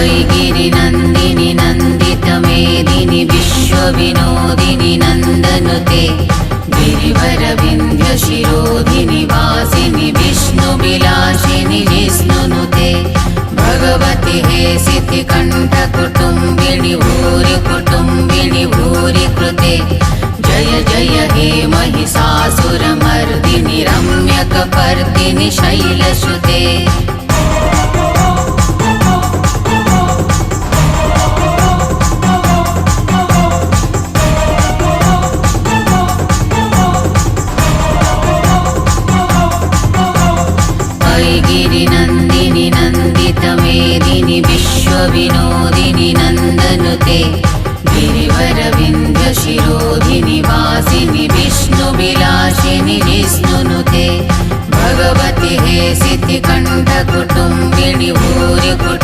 ఐగిరి నందిని నందిత మేదిని విశ్వ వినోదిని నందనుతే గిరివర వింధ్య శిరోధిని వాసిని విష్ణు విలాసిని విష్ణునుతే భగవతి హే సితి కంఠ కుటుంబిణి భూరి కుటుంబిణి భూరి కృతే జయ జయ హే మహిషాసురమర్దిని రమ్యకపర్దిని శైలసుతే ऐगिरिनन्दिनि नन्दितमेदिनि विश्वविनोदिनि नन्दनुते गिरिवरविन्ध्यशिरोधिनि वासिनि विष्णुविलासिनि विष्णुनुते भगवति हे सितिकण्ठकुटुम्बिनि भूरि कुटुम्ब